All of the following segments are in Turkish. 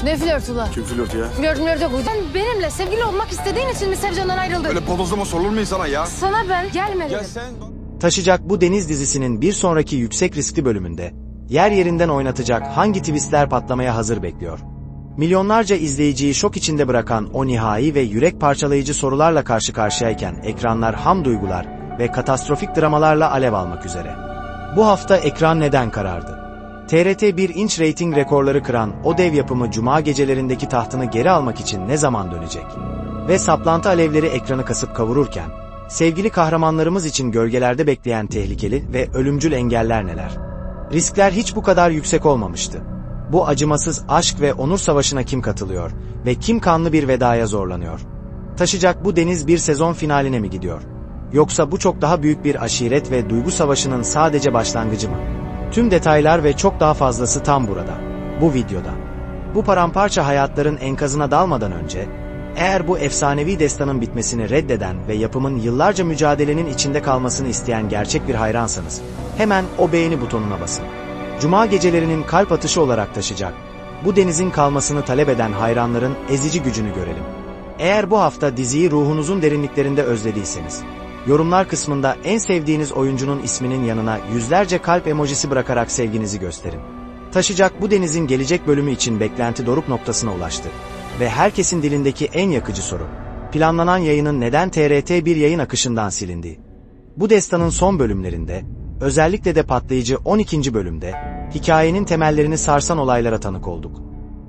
flörtüsünüz? Ne flörtü lan? Kim flört ya? Flört flört yok. Sen benimle sevgili olmak istediğin için mi Sevcan'dan ayrıldın? Öyle bodozlama sorulur mu insana ya? Sana ben gelme dedim. sen... Taşacak bu deniz dizisinin bir sonraki yüksek riskli bölümünde yer yerinden oynatacak hangi twistler patlamaya hazır bekliyor? Milyonlarca izleyiciyi şok içinde bırakan o nihai ve yürek parçalayıcı sorularla karşı karşıyayken ekranlar ham duygular ve katastrofik dramalarla alev almak üzere. Bu hafta ekran neden karardı? TRT 1 inç reyting rekorları kıran o dev yapımı cuma gecelerindeki tahtını geri almak için ne zaman dönecek? Ve saplantı alevleri ekranı kasıp kavururken, sevgili kahramanlarımız için gölgelerde bekleyen tehlikeli ve ölümcül engeller neler? Riskler hiç bu kadar yüksek olmamıştı. Bu acımasız aşk ve onur savaşına kim katılıyor ve kim kanlı bir vedaya zorlanıyor? Taşacak bu deniz bir sezon finaline mi gidiyor? Yoksa bu çok daha büyük bir aşiret ve duygu savaşının sadece başlangıcı mı? Tüm detaylar ve çok daha fazlası tam burada. Bu videoda. Bu paramparça hayatların enkazına dalmadan önce, eğer bu efsanevi destanın bitmesini reddeden ve yapımın yıllarca mücadelenin içinde kalmasını isteyen gerçek bir hayransanız, hemen o beğeni butonuna basın. Cuma gecelerinin kalp atışı olarak taşıyacak, bu denizin kalmasını talep eden hayranların ezici gücünü görelim. Eğer bu hafta diziyi ruhunuzun derinliklerinde özlediyseniz, yorumlar kısmında en sevdiğiniz oyuncunun isminin yanına yüzlerce kalp emojisi bırakarak sevginizi gösterin. Taşacak bu denizin gelecek bölümü için beklenti doruk noktasına ulaştı. Ve herkesin dilindeki en yakıcı soru. Planlanan yayının neden TRT bir yayın akışından silindi? Bu destanın son bölümlerinde, özellikle de patlayıcı 12. bölümde, hikayenin temellerini sarsan olaylara tanık olduk.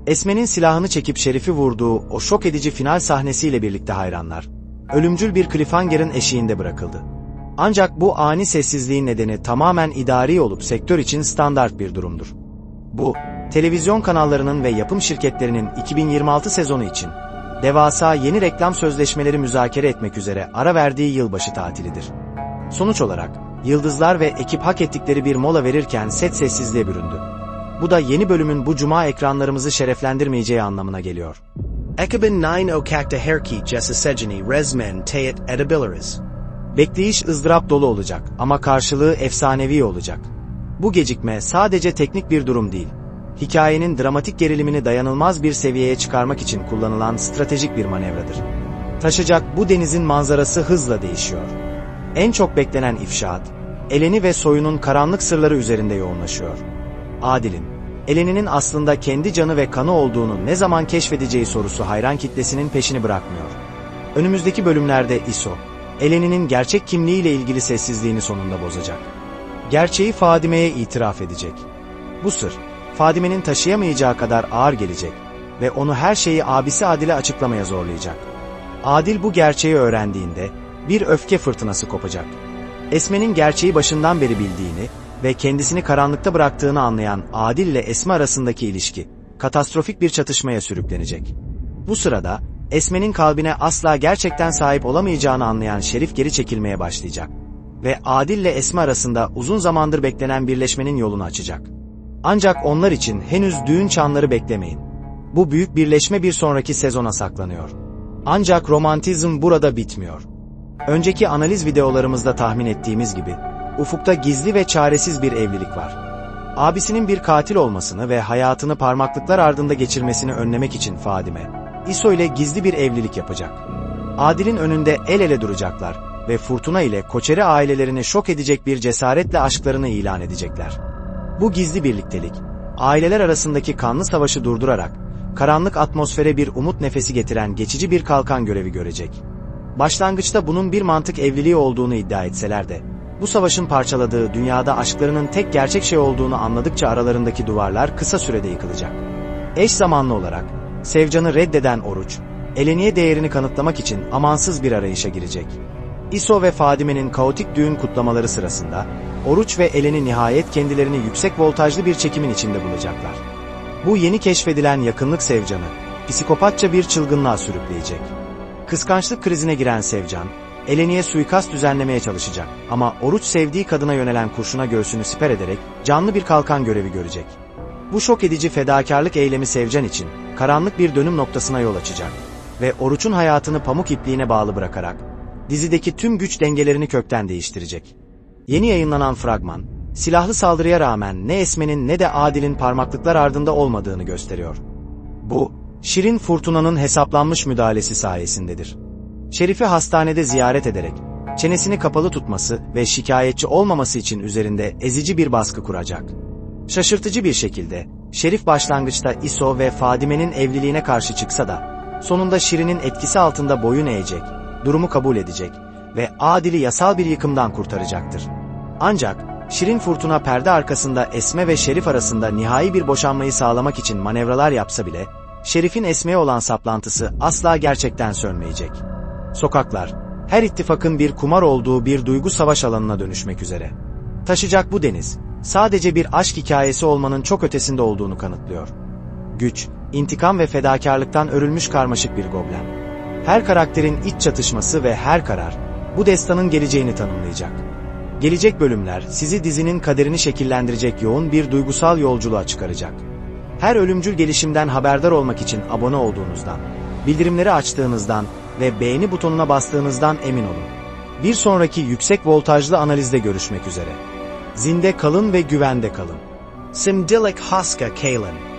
Esme'nin silahını çekip Şerif'i vurduğu o şok edici final sahnesiyle birlikte hayranlar, ölümcül bir cliffhanger'ın eşiğinde bırakıldı. Ancak bu ani sessizliğin nedeni tamamen idari olup sektör için standart bir durumdur. Bu, televizyon kanallarının ve yapım şirketlerinin 2026 sezonu için devasa yeni reklam sözleşmeleri müzakere etmek üzere ara verdiği yılbaşı tatilidir. Sonuç olarak, yıldızlar ve ekip hak ettikleri bir mola verirken set sessizliğe büründü. Bu da yeni bölümün bu cuma ekranlarımızı şereflendirmeyeceği anlamına geliyor. Ekibin 9 Okakta Herki Jessa Sejani Resmen Teyit Edebiliriz. Bekleyiş ızdırap dolu olacak ama karşılığı efsanevi olacak. Bu gecikme sadece teknik bir durum değil. Hikayenin dramatik gerilimini dayanılmaz bir seviyeye çıkarmak için kullanılan stratejik bir manevradır. Taşacak bu denizin manzarası hızla değişiyor. En çok beklenen ifşaat, Eleni ve soyunun karanlık sırları üzerinde yoğunlaşıyor. Adil'in, Eleni'nin aslında kendi canı ve kanı olduğunu ne zaman keşfedeceği sorusu hayran kitlesinin peşini bırakmıyor. Önümüzdeki bölümlerde ISO, Eleni'nin gerçek kimliğiyle ilgili sessizliğini sonunda bozacak. Gerçeği Fadime'ye itiraf edecek. Bu sır, Fadime'nin taşıyamayacağı kadar ağır gelecek ve onu her şeyi abisi Adil'e açıklamaya zorlayacak. Adil bu gerçeği öğrendiğinde bir öfke fırtınası kopacak. Esme'nin gerçeği başından beri bildiğini ve kendisini karanlıkta bıraktığını anlayan Adil ile Esme arasındaki ilişki katastrofik bir çatışmaya sürüklenecek. Bu sırada Esme'nin kalbine asla gerçekten sahip olamayacağını anlayan Şerif geri çekilmeye başlayacak ve Adil ile Esme arasında uzun zamandır beklenen birleşmenin yolunu açacak. Ancak onlar için henüz düğün çanları beklemeyin. Bu büyük birleşme bir sonraki sezona saklanıyor. Ancak romantizm burada bitmiyor. Önceki analiz videolarımızda tahmin ettiğimiz gibi, ufukta gizli ve çaresiz bir evlilik var. Abisinin bir katil olmasını ve hayatını parmaklıklar ardında geçirmesini önlemek için Fadime, İso ile gizli bir evlilik yapacak. Adil'in önünde el ele duracaklar ve Fırtına ile Koçeri ailelerini şok edecek bir cesaretle aşklarını ilan edecekler. Bu gizli birliktelik, aileler arasındaki kanlı savaşı durdurarak, karanlık atmosfere bir umut nefesi getiren geçici bir kalkan görevi görecek. Başlangıçta bunun bir mantık evliliği olduğunu iddia etseler de, bu savaşın parçaladığı dünyada aşklarının tek gerçek şey olduğunu anladıkça aralarındaki duvarlar kısa sürede yıkılacak. Eş zamanlı olarak, Sevcan'ı reddeden Oruç, Eleni'ye değerini kanıtlamak için amansız bir arayışa girecek. İso ve Fadime'nin kaotik düğün kutlamaları sırasında, Oruç ve Eleni nihayet kendilerini yüksek voltajlı bir çekimin içinde bulacaklar. Bu yeni keşfedilen yakınlık Sevcan'ı, psikopatça bir çılgınlığa sürükleyecek. Kıskançlık krizine giren Sevcan, Eleni'ye suikast düzenlemeye çalışacak ama Oruç sevdiği kadına yönelen kurşuna göğsünü siper ederek canlı bir kalkan görevi görecek. Bu şok edici fedakarlık eylemi Sevcan için karanlık bir dönüm noktasına yol açacak ve Oruç'un hayatını pamuk ipliğine bağlı bırakarak dizideki tüm güç dengelerini kökten değiştirecek. Yeni yayınlanan fragman, silahlı saldırıya rağmen ne Esme'nin ne de Adil'in parmaklıklar ardında olmadığını gösteriyor. Bu, Şirin Fırtuna'nın hesaplanmış müdahalesi sayesindedir. Şerif'i hastanede ziyaret ederek, çenesini kapalı tutması ve şikayetçi olmaması için üzerinde ezici bir baskı kuracak. Şaşırtıcı bir şekilde, Şerif başlangıçta İso ve Fadime'nin evliliğine karşı çıksa da, sonunda Şirin'in etkisi altında boyun eğecek, durumu kabul edecek ve Adil'i yasal bir yıkımdan kurtaracaktır. Ancak, Şirin Fırtına perde arkasında Esme ve Şerif arasında nihai bir boşanmayı sağlamak için manevralar yapsa bile, Şerif'in Esme'ye olan saplantısı asla gerçekten sönmeyecek. Sokaklar, her ittifakın bir kumar olduğu bir duygu savaş alanına dönüşmek üzere. Taşacak bu deniz, sadece bir aşk hikayesi olmanın çok ötesinde olduğunu kanıtlıyor. Güç, intikam ve fedakarlıktan örülmüş karmaşık bir goblen. Her karakterin iç çatışması ve her karar, bu destanın geleceğini tanımlayacak. Gelecek bölümler sizi dizinin kaderini şekillendirecek yoğun bir duygusal yolculuğa çıkaracak. Her ölümcül gelişimden haberdar olmak için abone olduğunuzdan, bildirimleri açtığınızdan ve beğeni butonuna bastığınızdan emin olun. Bir sonraki yüksek voltajlı analizde görüşmek üzere. Zinde kalın ve güvende kalın. Simdilik Hoska Kalen.